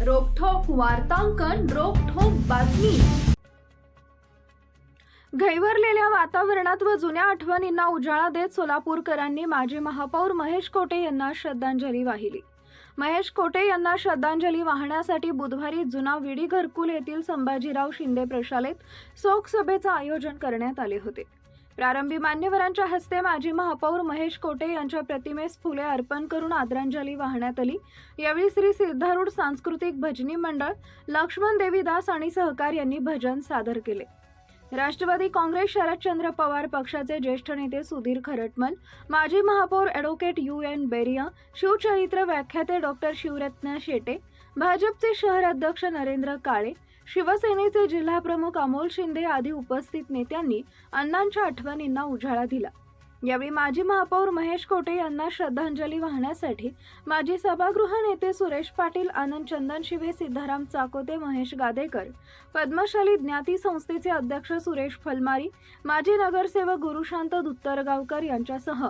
वार्तांकन रोखोक बातमी. घैवरलेल्या वातावरणात व जुन्या आठवणींना उजाळा देत सोलापूरकरांनी माजी महापौर महेश कोटे यांना श्रद्धांजली वाहिली. महेश कोटे यांना श्रद्धांजली वाहण्यासाठी बुधवारी जुना विडी घरकुल येथील संभाजीराव शिंदे प्रशालेत शोक सभेचं आयोजन करण्यात आले होते. प्रारंभी मान्यवरांच्या हस्ते माजी महापौर महेश कोटे यांच्या प्रतिमेस फुले अर्पण करून आदरांजली वाहण्यात आली. यावेळी श्री सिद्धारूढ सांस्कृतिक भजनी मंडळ लक्ष्मण देवीदास आणि सहकार यांनी भजन सादर केले. राष्ट्रवादी काँग्रेस शरदचंद्र पवार पक्षाचे ज्येष्ठ नेते सुधीर खरटमल माजी महापौर ॲडव्होकेट यू एन बेरिया शिवचरित्र व्याख्याते डॉक्टर शिवरत्न शेटे भाजपचे शहर अध्यक्ष नरेंद्र काळे शिवसेनेचे जिल्हाप्रमुख अमोल शिंदे आदी उपस्थित नेत्यांनी अण्णांच्या आठवणींना उजाळा दिला. यावेळी माजी महापौर महेश कोटे यांना श्रद्धांजली वाहण्यासाठी माजी सभागृह नेते सुरेश पाटील आनंद चंदन शिवे सिद्धाराम चाकोते महेश गादेकर पद्मशाली ज्ञाती संस्थेचे अध्यक्ष सुरेश फलमारी माजी नगरसेवक गुरुशांत दुत्तरगावकर यांच्यासह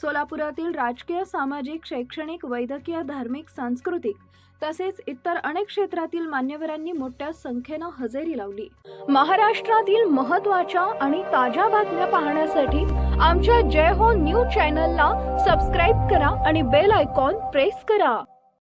सोलापुरातील राजकीय सामाजिक शैक्षणिक वैद्यकीय धार्मिक सांस्कृतिक तसेच इतर अनेक क्षेत्रातील मान्यवरांनी मोठ्या संख्येनं हजेरी लावली. महाराष्ट्रातील महत्त्वाच्या आणि ताज्या बातम्या पाहण्यासाठी आमच्या जय हो न्यूज चॅनलला सबस्क्राईब करा आणि बेल आयकॉन प्रेस करा.